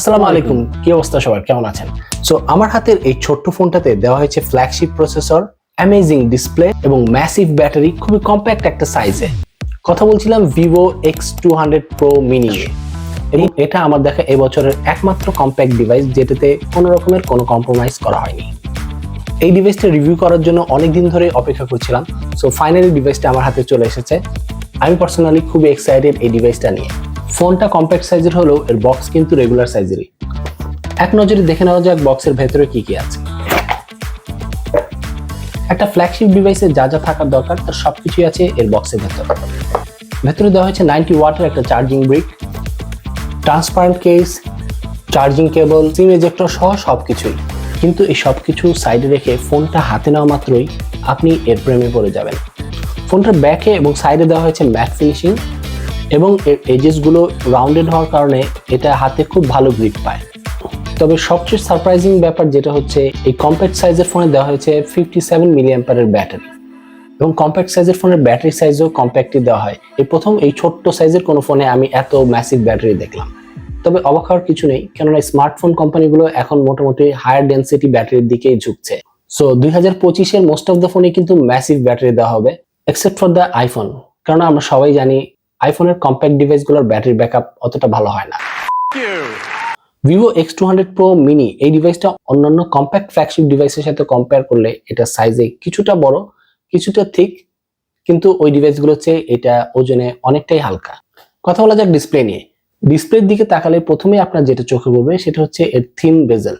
আসসালামু আলাইকুম। কি অবস্থা সবার? কেমন আছেন? সো আমার হাতের এই ছোট্ট ফোনটাতে দেওয়া হয়েছে ফ্ল্যাগশিপ প্রসেসর অ্যামেজিং ডিসপ্লে এবং ম্যাসিভ ব্যাটারি খুবই কম্প্যাক্ট একটা সাইজে কথা বলছিলাম Vivo X two hundred Pro Mini এবং এটা আমার দেখা এবছরের একমাত্র কম্প্যাক্ট ডিভাইস যেটাতে কোনো রকমের কোনো কম্প্রোমাইজ করা হয়নি। এই ডিভাইসটা রিভিউ করার জন্য অনেক দিন ধরে অপেক্ষা করছিলাম। সো ফাইনালি ডিভাইসটা আমার হাতে চলে এসেছে। আমি পার্সোনালি খুবই এক্সাইটেড এই ডিভাইসটা নিয়ে। ফোনটা কম্প্যাক্ট সাইজের হলেও এর বক্স কিন্তু রেগুলার সাইজেরই এক নজরে দেখে নেওয়া যাক বক্সের ভেতরে কি কি আছে। একটা ফ্ল্যাগশিপ ডিভাইসে যা যা থাকার দরকার, তার সবকিছুই আছে এর বক্সের ভেতরে। ভেতরে দেওয়া হয়েছে নাইনটি ওয়াটের একটা charging brick transparent case charging cable SIM ejector সহ সবকিছুই। কিন্তু এই সবকিছু সাইডে রেখে ফোনটা হাতে নেওয়া মাত্রই আপনি এর প্রেমে পড়ে যাবেন। ফোনটার ব্যাকে এবং সাইডে দেওয়া হয়েছে ম্যাট ফিনিশিং এবং এর এজেসগুলো রাউন্ডেড হওয়ার কারণে এটা হাতে খুব ভালো গ্রিপ পায়। তবে সবচেয়ে সারপ্রাইজিং ব্যাপার যেটা হচ্ছে, এই কম্প্যাক্ট সাইজের ফোনে দেওয়া হয়েছে ফিফটি সেভেন মিলি অ্যাম্পারের ব্যাটারি এবং কম্প্যাক্ট সাইজের ফোনের ব্যাটারি সাইজও কম্প্যাক্টই দেওয়া হয়। এই প্রথম এই ছোট্ট সাইজের কোনো ফোনে আমি এত ম্যাসিভ ব্যাটারি দেখলাম। তবে অবাক হওয়ার কিছু নেই, কেননা স্মার্টফোন কোম্পানিগুলো এখন মোটামুটি হায়ার ডেন্সিটি ব্যাটারির দিকেই ঝুঁকছে। সো দুই হাজার পঁচিশের মোস্ট অফ দ্য ফোনে কিন্তু ম্যাসিভ ব্যাটারি দেওয়া হবে। এক্সেপ্ট ফর দ্য আইফোন কারণ আমরা সবাই জানি আইফোনের কম্প্যাক্ট ডিভাইসগুলোর ব্যাটারি ব্যাকআপ অতটা ভালো হয় না। Vivo X two hundred Pro Mini এই ডিভাইসটা অন্যান্য কম্প্যাক্ট ফ্ল্যাগশিপ ডিভাইসের সাথে কম্পেয়ার করলে এটা সাইজে কিছুটা বড়, কিছুটা থিক কিন্তু ওই ডিভাইসগুলোর চেয়ে এটা ওজনে অনেকটাই হালকা। কথা বলা যাক ডিসপ্লে নিয়ে। ডিসপ্লের দিকে তাকালে প্রথমে আপনার যেটা চোখে পড়বে সেটা হচ্ছে এর থিন বেজেল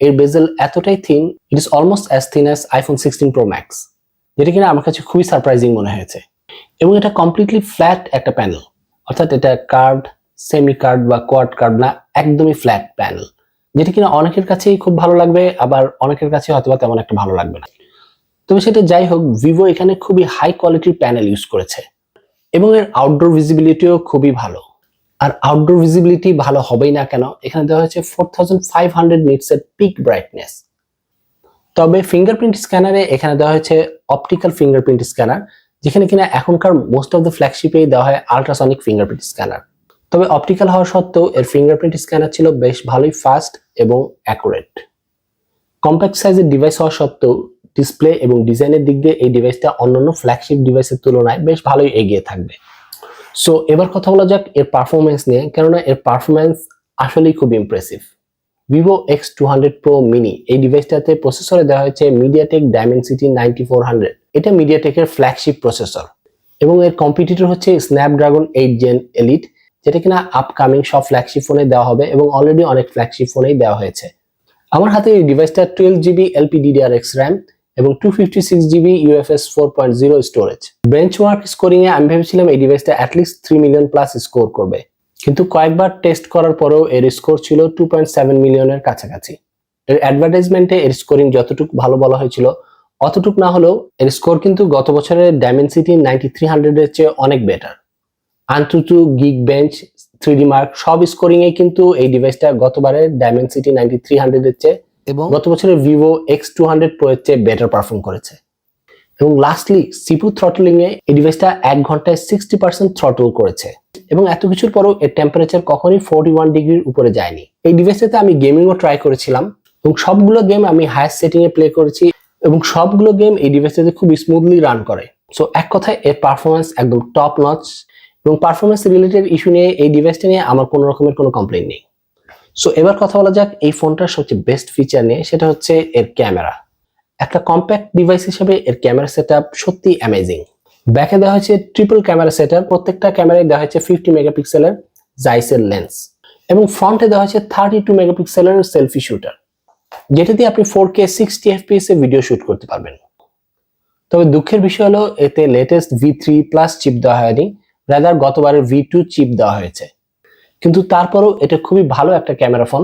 এর বেজেল এতটাই thin it is almost as thin as iPhone sixteen Pro Max যেটা কিনা আমার কাছে খুবই সারপ্রাইজিং মনে হয়েছে। এবং এটা কমপ্লিটলি ফ্ল্যাট একটা প্যানেল অর্থাৎ এটা কার্ড সেমি কার্ড বা কোয়াড কার্ড না, একদমই ফ্ল্যাট প্যানেল যেটা কিনা অনেকের কাছেই খুব ভালো লাগবে, আবার অনেকের কাছে হয়তো তেমন একটা ভালো লাগবে না। তবে সেটা যাই হোক ভিভো এখানে খুবই হাই কোয়ালিটির প্যানেল ইউজ করেছে। এবং এর আউটডোর ভিজিবিলিটিও খুবই ভালো। আর আউটডোর ভিজিবিলিটি ভালো হবেই না কেন? এখানে দেওয়া হয়েছে ফোর থাউজেন্ড ফাইভ হান্ড্রেড নিটসের পিক ব্রাইটনেস তবে ফিঙ্গারপ্রিন্ট স্ক্যানারে এখানে দেওয়া হয়েছে অপটিক্যাল ফিঙ্গারপ্রিন্ট স্ক্যানার যেখানে কিনা এখনকার মোস্ট অফ দ্য ফ্ল্যাগশিপেই দেওয়া হয় আল্ট্রাসনিক ফিঙ্গারপ্রিন্ট স্ক্যানার তবে অপটিক্যাল হওয়া সত্ত্বেও এর ফিঙ্গারপ্রিন্ট স্ক্যানার ছিল বেশ ভালোই ফাস্ট এবং অ্যাকুরেট কম্প্যাক্ট সাইজের ডিভাইস হওয়া সত্ত্বেও ডিসপ্লে এবং ডিজাইনের দিক দিয়ে এই ডিভাইসটা অন্যান্য ফ্ল্যাগশিপ ডিভাইসের তুলনায় বেশ ভালোই এগিয়ে থাকবে। সো এবার কথা বলা যাক এর পারফরমেন্স নিয়ে, কেননা এর পারফরমেন্স আসলেই খুব impressive Vivo X two hundred Pro Mini এই ডিভাইসটাতে প্রসেসরে দেওয়া হয়েছে MediaTek Dimensity ninety four hundred এটা মিডিয়াটেকের ফ্ল্যাগশিপ প্রসেসর এবং এর কম্পিটিটর হচ্ছে স্ন্যাপড্রাগন এইট জেন এলিট যেটা কিনা আপকামিং সব ফ্ল্যাগশিপ ফোনে দেওয়া হবে এবং অলরেডি অনেক ফ্ল্যাগশিপ ফোনেই দেওয়া হয়েছে। আমার হাতে এই ডিভাইসটা twelve GB LPDDR X RAM এবং two fifty six GB UFS four point zero storage benchmark scoring এ আমি ভেবেছিলাম এই ডিভাইসটা at least three million plus score করবে। কিন্তু কয়েকবার টেস্ট করার পরেও এর স্কোর ছিল টু পয়েন্ট সেভেন মিলিয়নের কাছাকাছি। এর অ্যাডভার্টাইজমেন্টে এর স্কোরিং যতটুকু ভালো বলা হয়েছিল অতটুক না হলেও এর স্কোর কিন্তু গত বছরের ডায়মেনসিটি নাইনটি থ্রি হান্ড্রেডের চেয়ে অনেক better AnTuTu Geekbench three D Mark সব স্কোরিংয়ে কিন্তু এই ডিভাইসটা গতবারের ডায়মেনসিটি নাইনটি থ্রি হান্ড্রেডের চেয়ে এবং গত বছরের Vivo X two hundred Pro এর চেয়ে বেটার পারফর্ম করেছে। এবং লাস্টলি সিপু থ্রটলিংয়ে এই ডিভাইসটা এক ঘন্টায় সিক্সটি পার্সেন্ট থ্রটল করেছে। এবং এত কিছুর পরেও এর টেম্পারেচার কখনই ফোর্টি ওয়ান ডিগ্রির উপরে যায়নি। এই ডিভাইসটাতে আমি গেমিংও ট্রাই করেছিলাম এবং সবগুলো গেম আমি হায়ার সেটিংয়ে প্লে করেছি এবং সবগুলো গেম এই ডিভাইসটাতে খুব স্মুথলি রান করে। সো এক কথায় এর পারফরমেন্স একদম টপ নচ এবং পারফরমেন্স রিলেটেড ইস্যু নিয়ে এই ডিভাইসটা নিয়ে আমার কোনো রকমের কোনো কমপ্লেন নেই। সো এবার কথা বলা যাক এই ফোনটার সবচেয়ে বেস্ট ফিচার নিয়ে, সেটা হচ্ছে এর ক্যামেরা একটা কম্প্যাক্ট ডিভাইস হিসেবে এর ক্যামেরা সেট সত্যি অ্যামেজিং ব্যাকে দেওয়া হয়েছে ট্রিপল ক্যামেরা সেট প্রত্যেকটা ক্যামেরায় দেওয়া হয়েছে ফিফটি মেগাপিক্সেলের জাইসের লেন্স এবং ফ্রন্টে দেওয়া হয়েছে থার্টি টু মেগাপিক্সেলের সেলফি শুটার যেটা দিয়ে আপনি ফোর কে সিক্সটি এফপিএস এ ভিডিও শুট করতে পারবেন। তবে দুঃখের বিষয় হলো, এতে latest V three plus chip দেওয়া হয়নি রাদার গতবারের ভি টু চিপ দেওয়া হয়েছে। কিন্তু তারপরেও এটা খুবই ভালো একটা ক্যামেরা ফোন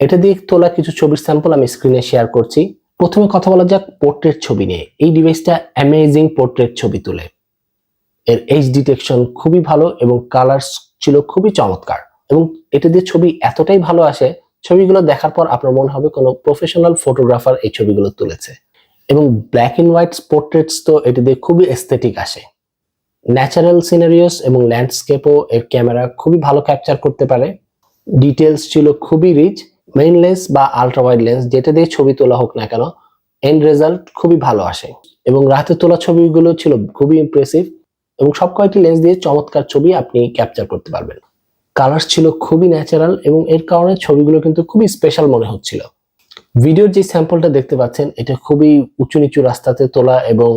এটা দিয়ে তোলা কিছু ছবির স্যাম্পল আমি স্ক্রিনে শেয়ার করছি। প্রথমে কথা বলা যাক পোর্ট্রেট ছবি নিয়ে। এই ডিভাইসটা অ্যামেজিং পোর্ট্রেট ছবি তোলে। এর এইচ ডিটেকশন খুবই ভালো এবং কালার ছিল খুবই চমৎকার। এবং এটা দিয়ে ছবি এতটাই ভালো আসে, ছবিগুলো দেখার পর আপনার মনে হবে কোনো প্রফেশনাল ফটোগ্রাফার এই ছবিগুলো তুলেছে। এবং ব্ল্যাক এন্ড হোয়াইট পোর্ট্রেটস তো এটা দিয়ে খুবই এস্থেটিক আসে। ন্যাচারাল সিনারিওস এবং ল্যান্ডস্কেপও এর ক্যামেরা খুবই ভালো ক্যাপচার করতে পারে। ডিটেলস ছিল খুবই রিচ মেইন লেন্স বা আলট্রা ওয়াইড লেন্স যেটা দিয়ে ছবি তোলা হোক না কেন এন্ড রেজাল্ট খুবই ভালো আসে। এবং রাতে তোলা ছবিগুলো ছিল খুবই ইমপ্রেসিভ এবং সব কয়েকটি লেন্স দিয়ে চমৎকার ছবি আপনি ক্যাপচার করতে পারবেন। কালার ছিল খুবই ন্যাচারাল এবং এর কারণে ছবিগুলো কিন্তু খুবই স্পেশাল মনে হচ্ছিল। ভিডিওর যে স্যাম্পলটা দেখতে পাচ্ছেন, এটা খুবই উঁচু নিচু রাস্তাতে তোলা এবং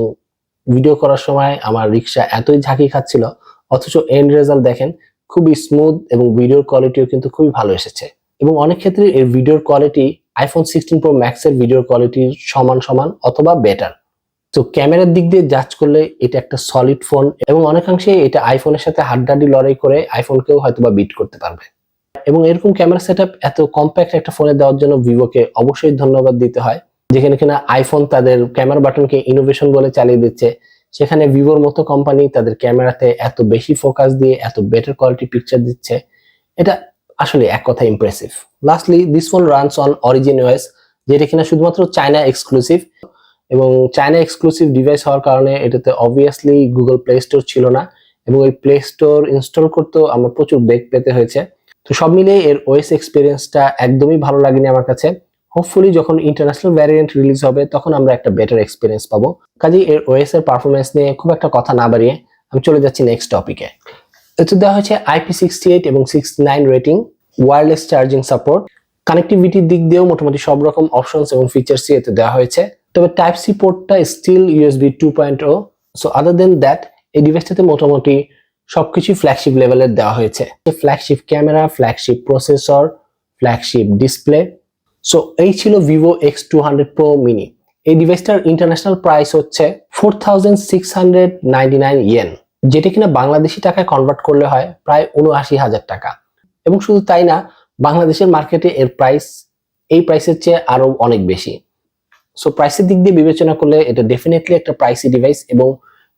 ভিডিও করার সময় আমার রিক্সা এতই ঝাঁকি খাচ্ছিল, অথচ এন্ড রেজাল্ট দেখেন, খুবই স্মুথ এবং ভিডিওর কোয়ালিটিও কিন্তু খুবই ভালো এসেছে। এবং অনেক ক্ষেত্রে এর ভিডিওর quality iPhone sixteen Pro Max এর ভিডিওর কোয়ালিটির সমান সমান অথবা বেটার তো ক্যামেরার দিক দিয়ে জাজ করলে এটা একটা সলিড ফোন এবং অনেকাংশে এটা আইফোনের সাথে হাড্ডাডি লড়াই করে আইফোনকেও হয়তো বা বিট করতে পারবে। এবং এরকম ক্যামেরা সেট এত কম্প্যাক্ট একটা ফোনে দেওয়ার জন্য ভিভোকে অবশ্যই ধন্যবাদ দিতে হয়, যেখানে কিনা আইফোন তাদের ক্যামেরা বাটনকে ইনোভেশন বলে চালিয়ে দিচ্ছে, সেখানে ভিভোর মতো কোম্পানি তাদের ক্যামেরাতে এত বেশি ফোকাস দিয়ে এত বেটার কোয়ালিটি পিকচার দিচ্ছে। এটা আসলে এক কথা impressive lastly this phone runs on Origin OS যেটা কিনা শুধুমাত্র চায়না এক্সক্লুসিভ এবং চায়না এক্সক্লুসিভ ডিভাইস হওয়ার কারণে এটাতে অবভিয়াসলি গুগল প্লে স্টোর ছিল না এবং ওই প্লে স্টোর ইনস্টল করতেও আমার প্রচুর বেগ পেতে হয়েছে। তো সব মিলিয়ে এর ওএস এক্সপিরিয়েন্সটা একদমই ভালো লাগেনি আমার কাছে। হোপফুলি যখন ইন্টারন্যাশনাল ভ্যারিয়েন্ট রিলিজ হবে, তখন আমরা একটা বেটার এক্সপিরিয়েন্স পাবো। কাজেই এর ওএস এর পারফরমেন্স নিয়ে খুব একটা কথা না বাড়িয়ে আমি চলে যাচ্ছি নেক্সট টপিকে এতে দেওয়া হয়েছে আইপি সিক্সটি এইট এবং sixty nine rating wireless charging support কানেক্টিভিটির দিক দিয়েও মোটামুটি সব রকম অপশনস এবং ফিচার্সই এতে দেওয়া হয়েছে। তবে type C পোর্টটা still USB two point O so other than that এই ডিভাইসটাতে মোটামুটি সবকিছু ফ্ল্যাগশিপ লেভেলের দেওয়া হয়েছে। Flagship camera flagship processor flagship display so এই ছিল Vivo X two hundred Pro Mini এই ডিভাইসটার ইন্টারন্যাশনাল প্রাইস হচ্ছে four thousand six hundred ninety nine yen যেটা কিনা বাংলাদেশি টাকায় কনভার্ট করলে হয় প্রায় উনআশি হাজার টাকা। এবং শুধু তাই না, বাংলাদেশের মার্কেটে এর প্রাইস এই প্রাইসের চেয়ে আরও অনেক বেশি। সো প্রাইসের দিক দিয়ে বিবেচনা করলে এটা ডেফিনেটলি একটা প্রাইসি ডিভাইস এবং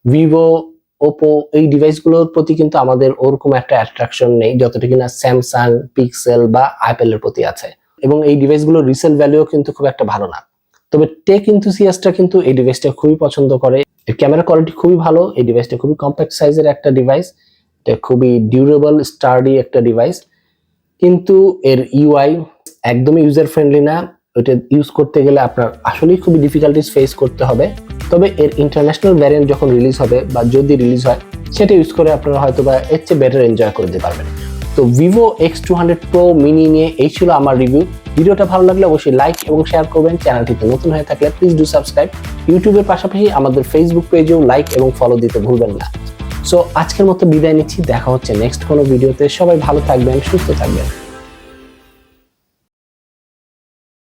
ভিভো ওপো এই ডিভাইসগুলোর প্রতি কিন্তু আমাদের ওরকম একটা অ্যাট্রাকশন নেই, যতটা কিনা স্যামসাং পিক্সেল বা অ্যাপেলের প্রতি আছে। এবং এই ডিভাইসগুলোর রিসেল ভ্যালুও কিন্তু খুব একটা ভালো না। তবে টেক ইনথুসিয়াসটা কিন্তু এই ডিভাইসটা খুবই পছন্দ করে। এর ক্যামেরা কোয়ালিটি খুবই ভালো, এই ডিভাইসটা খুবই কম্প্যাক্ট সাইজের একটা ডিভাইস এটা খুবই ডিউরেবল স্টার্ডি একটা ডিভাইস কিন্তু এর ইউআই একদমই ইউজার ফ্রেন্ডলি না, ওইটা ইউজ করতে গেলে আপনার আসলেই খুবই ডিফিকাল্টিস ফেস করতে হবে। তবে এর ইন্টারন্যাশনাল ভ্যারিয়েন্ট যখন রিলিজ হবে বা যদি রিলিজ হয়, সেটা ইউজ করে আপনারা হয়তো বা এর চেয়ে বেটার এনজয় করতে পারবেন। তো Vivo X two hundred Pro Mini নিয়ে এই ছিল আমার রিভিউ ভিডিওটা ভালো লাগলে অবশ্যই লাইক এবং শেয়ার করবেন। চ্যানেলটিতে নতুন হয়ে থাকলে প্লিজ ডু সাবস্ক্রাইব ইউটিউবের পাশাপাশি আমাদের ফেসবুক পেজেও লাইক এবং ফলো দিতে ভুলবেন না। সো আজকের মতো বিদায় নিচ্ছি। দেখা হচ্ছে নেক্সট কোনো ভিডিওতে সবাই ভালো থাকবেন, সুস্থ থাকবেন।